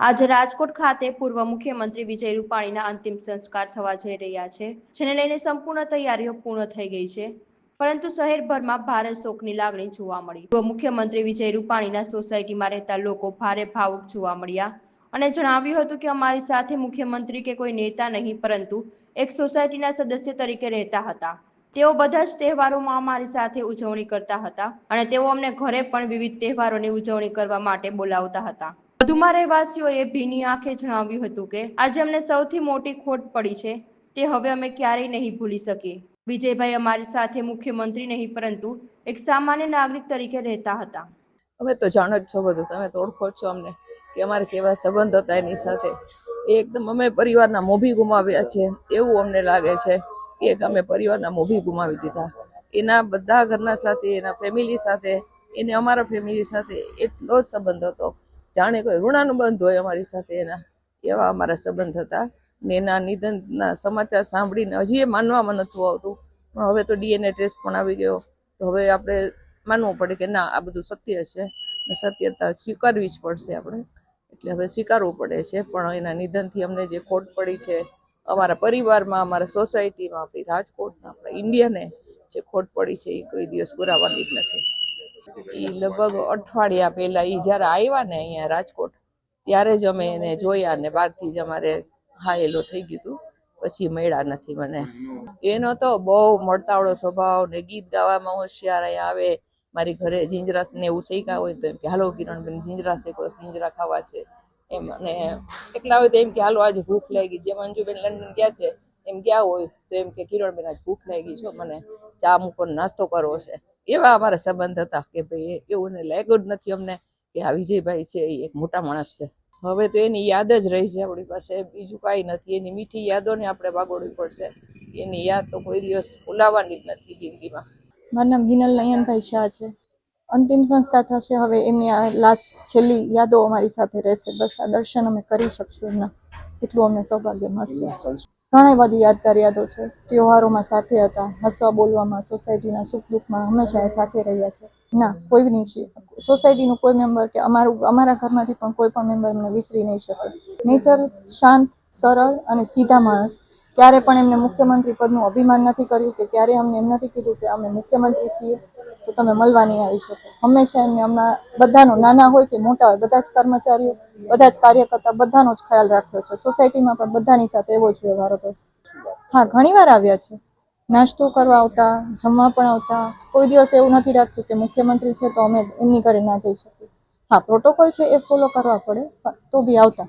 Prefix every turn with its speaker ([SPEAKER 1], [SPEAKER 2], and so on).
[SPEAKER 1] આજે રાજકોટ ખાતે પૂર્વ મુખ્યમંત્રી વિજય રૂપાણીના અંતિમ સંસ્કાર થવા જઈ રહ્યા છે, જેને લઈને સંપૂર્ણ તૈયારીઓ પૂર્ણ થઈ ગઈ છે. પરંતુ શહેરભરમાં ભારે શોકની લાગણી જોવા મળી. પૂર્વ મુખ્યમંત્રી વિજય રૂપાણીના સોસાયટીમાં રહેતા લોકો ભારે ભાવુક જોવા મળ્યા અને જણાવ્યું હતું કે અમારી સાથે મુખ્યમંત્રી કે કોઈ નેતા નહીં, પરંતુ એક સોસાયટીના સદસ્ય તરીકે રહેતા હતા. તેઓ બધા જ તહેવારોમાં અમારી સાથે ઉજવણી કરતા હતા અને તેઓ અમને ઘરે પણ વિવિધ તહેવારોની ઉજવણી કરવા માટે બોલાવતા હતા. વધુમાં રહેવાસીઓએ ભીની આંખે જણાવ્યું હતું કે, આજે અમને સૌથી મોટી ખોટ પડી છે. તે હવે અમે ક્યારેય નહીં ભૂલી શકીએ. વિજયભાઈ અમારી સાથે મુખ્યમંત્રી નહીં, પરંતુ એક સામાન્ય નાગરિક તરીકે રહેતા હતા.
[SPEAKER 2] અમે તો જાણો જ છો બધું. તમે તો ઓળખો છો અમને કે અમારે કેવા સંબંધ હતા એની સાથે. એકદમ અમે પરિવારના મોભી ગુમાવ્યા છે. એવું અમને લાગે છે કે એક અમે પરિવારના મોભી ગુમાવી દીધા. એના બધા ઘરના સાથે, એના ફેમિલી સાથે, એને અમારા ફેમિલી સાથે એટલો જ સંબંધ હતો. જાણે કોઈ ઋણાનુબંધ હોય અમારી સાથે એના, એવા અમારા સંબંધ હતા. ને એના નિધનના સમાચાર સાંભળીને હજી એ માનવામાં નહોતું આવતું. પણ હવે તો ડીએનએ ટેસ્ટ પણ આવી ગયો. તો હવે આપણે માનવું પડે કે ના, આ બધું સત્ય છે. સત્યતા સ્વીકારવી જ પડશે આપણે. એટલે હવે સ્વીકારવું પડે છે. પણ એના નિધનથી અમને જે ખોટ પડી છે, અમારા પરિવારમાં, અમારા સોસાયટીમાં, આપણી રાજકોટમાં, આપણા ઇન્ડિયાને જે ખોટ પડી છે, એ કોઈ દિવસ પુરાવાની જ નથી. એ લગભગ અઠવાડિયા પહેલા એ જ્યારે આવ્યા ને અહીંયા રાજકોટ, ત્યારે જ અમે એને જોયા ને બહારથી જ અમારે હાયેલો થઈ ગયું હતું પછી મળ્યા નથી મને. એનો તો બહુ મળતાવળો સ્વભાવ ને ગીત ગાવામાં હોશિયાર અહીંયા આવે. મારી ઘરે જીંજરા ને એવું શીખા હોય તો એમ કે, હાલો કિરણબેન જીંજરા શેકો જીંજરા ખાવા છે. એમ અને એકલા હોય તો એમ કે, હાલો, આજે ભૂખ લાગી. જેમ અંજુબેન લંડન ગયા છે, એમ ગયા હોય તો એમ કે, કિરણબેન, આજ ભૂખ લાગી છો, મને ચા મૂકો નાસ્તો કરવો છે. એવા અમારા સંબંધ હતા કે ભાઈ એવું ને જ નથી અમને કે આ વિજયભાઈ છે, એ એક મોટા માણસ છે. હવે તો એની યાદ જ રહી છે આપણી પાસે. બીજું કાંઈ નથી. એની મીઠી યાદોને આપણે વાગોડવી પડશે. એની યાદ તો કોઈ દિવસ ભૂલાવાની જ નથી જિંદગીમાં.
[SPEAKER 3] મારું નામ હિનલ નયનભાઈ શાહ છે. અંતિમ સંસ્કાર થશે. હવે એમની આ લાસ્ટ છેલ્લી યાદો અમારી સાથે રહેશે. બસ આ દર્શન અમે કરી શકશું એમના. એટલું અમને સૌભાગ્ય મળશે. ઘણી બધી યાદગાર યાદો છે. તહેવારોમાં સાથે હતા. હસવા બોલવામાં, સોસાયટીના સુખ દુઃખમાં હંમેશા સાથે રહ્યા છે. ના, કોઈ નહીં છે સોસાયટીનું કોઈ મેમ્બર કે અમારું, અમારા ઘરમાંથી પણ કોઈ પણ મેમ્બર એમને વિસરી નહીં શકે. નેચર શાંત, સરળ અને સીધા માણસ. ક્યારે પણ એમને મુખ્યમંત્રી પદનું અભિમાન નથી કર્યું કે ક્યારે અમને એમ નથી કીધું કે અમે મુખ્યમંત્રી છીએ. તો તમે મળવા નહીં આવી શકો. હંમેશા એમને હમણાં બધાનો નાના હોય કે મોટા હોય, બધા જ કર્મચારીઓ, બધા જ કાર્યકર્તા બધાનો જ ખ્યાલ રાખ્યો છે. સોસાયટીમાં પણ બધાની સાથે એવો જ વ્યવહાર હતો. હા ઘણીવાર આવ્યા છે. નાસ્તો કરવા આવતા, જમવા પણ આવતા. કોઈ દિવસ એવું નથી રાખ્યું કે મુખ્યમંત્રી છે તો અમે એમની ઘરે ના જઈ શકીએ. હા, પ્રોટોકોલ છે એ ફોલો કરવા પડે, પણ તો બી આવતા.